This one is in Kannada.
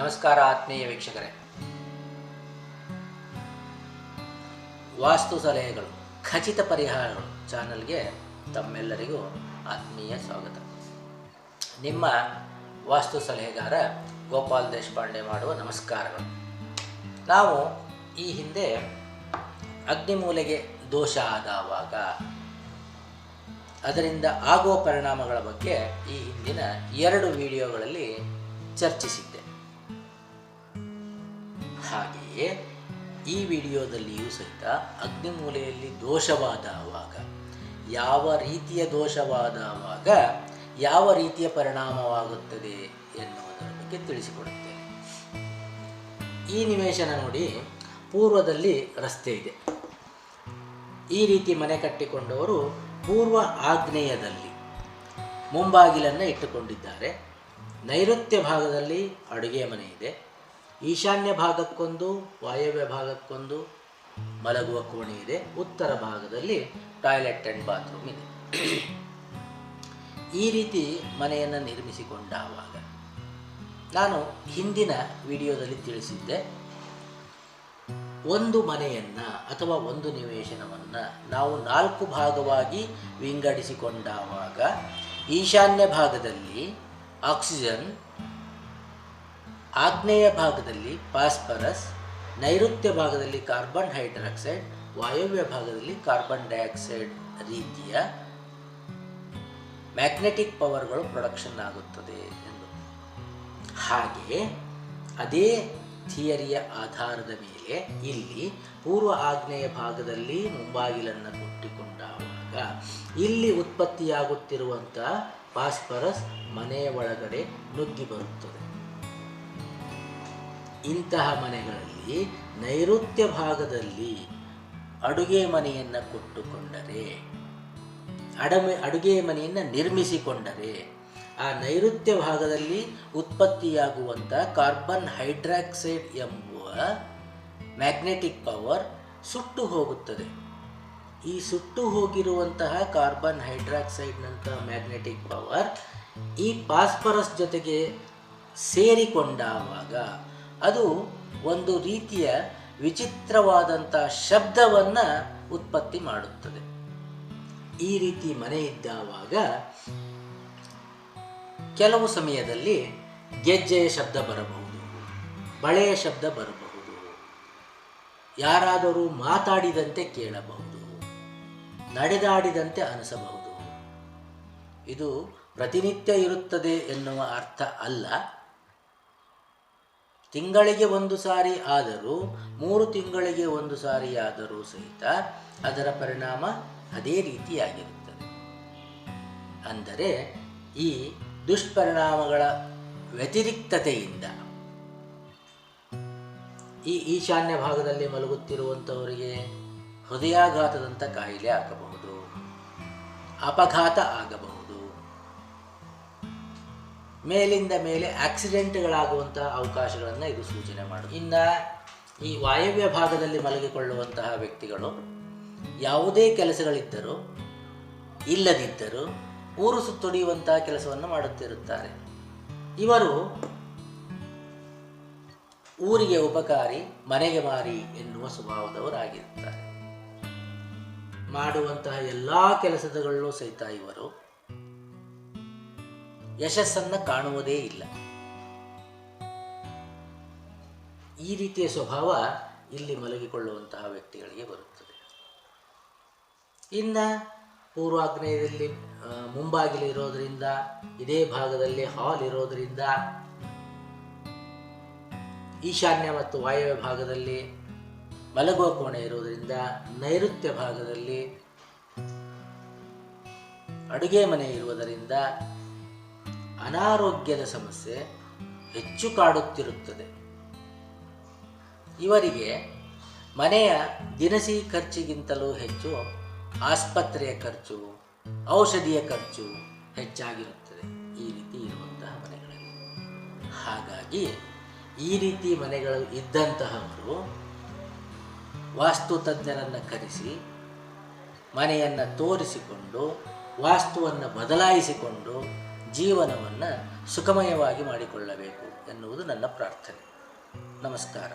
ನಮಸ್ಕಾರ ಆತ್ಮೀಯ ವೀಕ್ಷಕರೇ. ವಾಸ್ತು ಸಲಹೆಗಳು, ಖಚಿತ ಪರಿಹಾರಗಳು ಚಾನಲ್ಗೆ ತಮ್ಮೆಲ್ಲರಿಗೂ ಆತ್ಮೀಯ ಸ್ವಾಗತ. ನಿಮ್ಮ ವಾಸ್ತು ಸಲಹೆಗಾರ ಗೋಪಾಲ್ ದೇಶಪಾಂಡೆ ಮಾಡುವ ನಮಸ್ಕಾರಗಳು. ನಾವು ಈ ಹಿಂದೆ ಅಗ್ನಿಮೂಲೆಗೆ ದೋಷ ಆದವಾಗ, ಅದರಿಂದ ಆಗುವ ಪರಿಣಾಮಗಳ ಬಗ್ಗೆ ಈ ಹಿಂದಿನ ಎರಡು ವಿಡಿಯೋಗಳಲ್ಲಿ ಚರ್ಚಿಸಿದ್ದೆ ಹಾಗೆಯೇ ಈ ವಿಡಿಯೋದಲ್ಲಿಯೂ ಸಹಿತ ಅಗ್ನಿಮೂಲೆಯಲ್ಲಿ ದೋಷವಾದವಾಗ ಯಾವ ರೀತಿಯ ದೋಷವಾದವಾಗ ಯಾವ ರೀತಿಯ ಪರಿಣಾಮವಾಗುತ್ತದೆ ಎನ್ನುವುದರ ಬಗ್ಗೆ ತಿಳಿಸಿಕೊಡುತ್ತೇನೆ. ಈ ನಿವೇಶನ ನೋಡಿ, ಪೂರ್ವದಲ್ಲಿ ರಸ್ತೆ ಇದೆ. ಈ ರೀತಿ ಮನೆ ಕಟ್ಟಿಕೊಂಡವರು ಪೂರ್ವ ಆಗ್ನೇಯದಲ್ಲಿ, ಮುಂಬಾಗಿಲನ್ನು ಇಟ್ಟುಕೊಂಡಿದ್ದಾರೆ. ನೈಋತ್ಯ ಭಾಗದಲ್ಲಿ ಅಡುಗೆ ಮನೆ ಇದೆ. ಈಶಾನ್ಯ ಭಾಗಕ್ಕೊಂದು, ವಾಯವ್ಯ ಭಾಗಕ್ಕೊಂದು, ಮಲಗುವ ಕೋಣೆ ಇದೆ. ಉತ್ತರ ಭಾಗದಲ್ಲಿ ಟಾಯ್ಲೆಟ್ ಅಂಡ್ ಬಾತ್ರೂಮ್ ಇದೆ. ಈ ರೀತಿ ಮನೆಯನ್ನು ನಿರ್ಮಿಸಿಕೊಂಡಾವಾಗ ನಾನು ಹಿಂದಿನ ವಿಡಿಯೋದಲ್ಲಿ ತಿಳಿಸಿದ್ದೆ, ಒಂದು ಮನೆಯನ್ನು ಅಥವಾ ಒಂದು ನಿವೇಶನವನ್ನು ನಾವು ನಾಲ್ಕು ಭಾಗವಾಗಿ ವಿಂಗಡಿಸಿಕೊಂಡಾಗ ಈಶಾನ್ಯ ಭಾಗದಲ್ಲಿ ಆಕ್ಸಿಜನ್ ಆಗ್ನೇಯ ಭಾಗದಲ್ಲಿ ಫಾಸ್ಫರಸ್, ನೈಋತ್ಯ ಭಾಗದಲ್ಲಿ ಕಾರ್ಬನ್ ಹೈಡ್ರಾಕ್ಸೈಡ್, ವಾಯುವ್ಯ ಭಾಗದಲ್ಲಿ ಕಾರ್ಬನ್ ಡೈಆಕ್ಸೈಡ್ ರೀತಿಯ ಮ್ಯಾಗ್ನೆಟಿಕ್ ಪವರ್ಗಳು ಪ್ರೊಡಕ್ಷನ್ ಆಗುತ್ತದೆ ಎಂದು. ಹಾಗೆ ಅದೇ ಥಿಯರಿಯ ಆಧಾರದ ಮೇಲೆ ಇಲ್ಲಿ ಪೂರ್ವ ಆಗ್ನೇಯ ಭಾಗದಲ್ಲಿ ಮುಂಬಾಗಿಲನ್ನು ಕೊಟ್ಟಿಕೊಂಡಾಗ ಇಲ್ಲಿ ಉತ್ಪತ್ತಿಯಾಗುತ್ತಿರುವಂಥ ಫಾಸ್ಫರಸ್ ಮನೆಯ ಒಳಗಡೆ ನುಗ್ಗಿ ಬರುತ್ತದೆ. ಇಂತಹ ಮನೆಗಳಲ್ಲಿ ನೈಋತ್ಯ ಭಾಗದಲ್ಲಿ ಅಡುಗೆ ಮನೆಯನ್ನು ಕೊಟ್ಟುಕೊಂಡರೆ, ಅಡಮೆ, ಅಡುಗೆ ಮನೆಯನ್ನು ನಿರ್ಮಿಸಿಕೊಂಡರೆ, ಆ ನೈಋತ್ಯ ಭಾಗದಲ್ಲಿ ಉತ್ಪತ್ತಿಯಾಗುವಂಥ ಕಾರ್ಬನ್ ಹೈಡ್ರಾಕ್ಸೈಡ್ ಎಂಬುವ ಮ್ಯಾಗ್ನೆಟಿಕ್ ಪವರ್ ಸುಟ್ಟು ಹೋಗುತ್ತದೆ. ಈ ಸುಟ್ಟು ಹೋಗಿರುವಂತಹ ಕಾರ್ಬನ್ ಹೈಡ್ರಾಕ್ಸೈಡ್ನಂತಹ ಮ್ಯಾಗ್ನೆಟಿಕ್ ಪವರ್ ಈ ಪಾಸ್ಪರಸ್ ಜೊತೆಗೆ ಸೇರಿಕೊಂಡಾಗ ಅದು ಒಂದು ರೀತಿಯ ವಿಚಿತ್ರವಾದಂಥ ಶಬ್ದವನ್ನು ಉತ್ಪತ್ತಿ ಮಾಡುತ್ತದೆ. ಈ ರೀತಿ ಮನೆ ಇದ್ದಾವಾಗ ಕೆಲವು ಸಮಯದಲ್ಲಿ ಗೆಜ್ಜೆಯ ಶಬ್ದ ಬರಬಹುದು, ಬಳೆಯ ಶಬ್ದ ಬರಬಹುದು, ಯಾರಾದರೂ ಮಾತಾಡಿದಂತೆ ಕೇಳಬಹುದು, ನಡೆದಾಡಿದಂತೆ ಅನಿಸಬಹುದು. ಇದು ಪ್ರತಿನಿತ್ಯ ಇರುತ್ತದೆ ಎನ್ನುವ ಅರ್ಥ ಅಲ್ಲ. ತಿಂಗಳಿಗೆ ಒಂದು ಸಾರಿ ಆದರೂ, ಮೂರು ತಿಂಗಳಿಗೆ ಒಂದು ಸಾರಿ ಆದರೂ ಸಹಿತ ಅದರ ಪರಿಣಾಮ ಅದೇ ರೀತಿಯಾಗಿರುತ್ತದೆ. ಅಂದರೆ ಈ ದುಷ್ಪರಿಣಾಮಗಳ ವ್ಯತಿರಿಕ್ತತೆಯಿಂದ ಈ ಈಶಾನ್ಯ ಭಾಗದಲ್ಲಿ ಮಲಗುತ್ತಿರುವಂಥವರಿಗೆ ಹೃದಯಾಘಾತದಂಥ ಕಾಯಿಲೆ ಆಗಬಹುದು, ಅಪಘಾತ ಆಗಬಹುದು. ಮೇಲಿಂದ ಮೇಲೆ ಆಕ್ಸಿಡೆಂಟ್ಗಳಾಗುವಂತಹ ಅವಕಾಶಗಳನ್ನು ಇದು ಸೂಚನೆ ಮಾಡುತ್ತೆ. ಇನ್ನು ಈ ವಾಯವ್ಯ ಭಾಗದಲ್ಲಿ ಮಲಗಿಕೊಳ್ಳುವಂತಹ ವ್ಯಕ್ತಿಗಳು ಯಾವುದೇ ಕೆಲಸಗಳಿದ್ದರೂ, ಇಲ್ಲದಿದ್ದರೂ ಊರು ಸುತ್ತೊಡೆಯುವಂತಹ ಕೆಲಸವನ್ನು ಮಾಡುತ್ತಿರುತ್ತಾರೆ. ಇವರು ಊರಿಗೆ ಉಪಕಾರಿ, ಮನೆಗೆ ಮಾರಿ ಎನ್ನುವ ಸ್ವಭಾವದವರಾಗಿರುತ್ತಾರೆ. ಮಾಡುವಂತಹ ಎಲ್ಲ ಕೆಲಸಗಳಲ್ಲೂ ಸಹಿತ ಇವರು ಯಶಸ್ಸನ್ನು ಕಾಣುವುದೇ ಇಲ್ಲ. ಈ ರೀತಿಯ ಸ್ವಭಾವ ಇಲ್ಲಿ ಮಲಗಿಕೊಳ್ಳುವಂತಹ ವ್ಯಕ್ತಿಗಳಿಗೆ ಬರುತ್ತದೆ. ಇನ್ನು ಪೂರ್ವಾಗ್ನೇಯದಲ್ಲಿ ಮುಂಬಾಗಿಲು ಇರೋದರಿಂದ, ಇದೇ ಭಾಗದಲ್ಲಿ ಹಾಲ್ ಇರೋದರಿಂದ, ಈಶಾನ್ಯ ಮತ್ತು ವಾಯವ್ಯ ಭಾಗದಲ್ಲಿ ಮಲಗುವ ಕೋಣೆ ಇರೋದರಿಂದ, ನೈಋತ್ಯ ಭಾಗದಲ್ಲಿ ಅಡುಗೆ ಮನೆ ಇರುವುದರಿಂದ ಅನಾರೋಗ್ಯದ ಸಮಸ್ಯೆ ಹೆಚ್ಚು ಕಾಡುತ್ತಿರುತ್ತದೆ. ಇವರಿಗೆ ಮನೆಯ ದಿನಸಿ ಖರ್ಚಿಗಿಂತಲೂ ಹೆಚ್ಚು ಆಸ್ಪತ್ರೆಯ ಖರ್ಚು, ಔಷಧಿಯ ಖರ್ಚು ಹೆಚ್ಚಾಗಿರುತ್ತದೆ ಈ ರೀತಿ ಇರುವಂತಹ ಮನೆಗಳಲ್ಲಿ. ಹಾಗಾಗಿ ಈ ರೀತಿ ಮನೆಗಳು ಇದ್ದಂತಹವರು ವಾಸ್ತು ತಜ್ಞರನ್ನು ಕರೆಸಿ, ಮನೆಯನ್ನು ತೋರಿಸಿಕೊಂಡು, ವಾಸ್ತುವನ್ನು ಬದಲಾಯಿಸಿಕೊಂಡು ಜೀವನವನ್ನು ಸುಖಮಯವಾಗಿ ಮಾಡಿಕೊಳ್ಳಬೇಕು ಎನ್ನುವುದು ನನ್ನ ಪ್ರಾರ್ಥನೆ. ನಮಸ್ಕಾರ.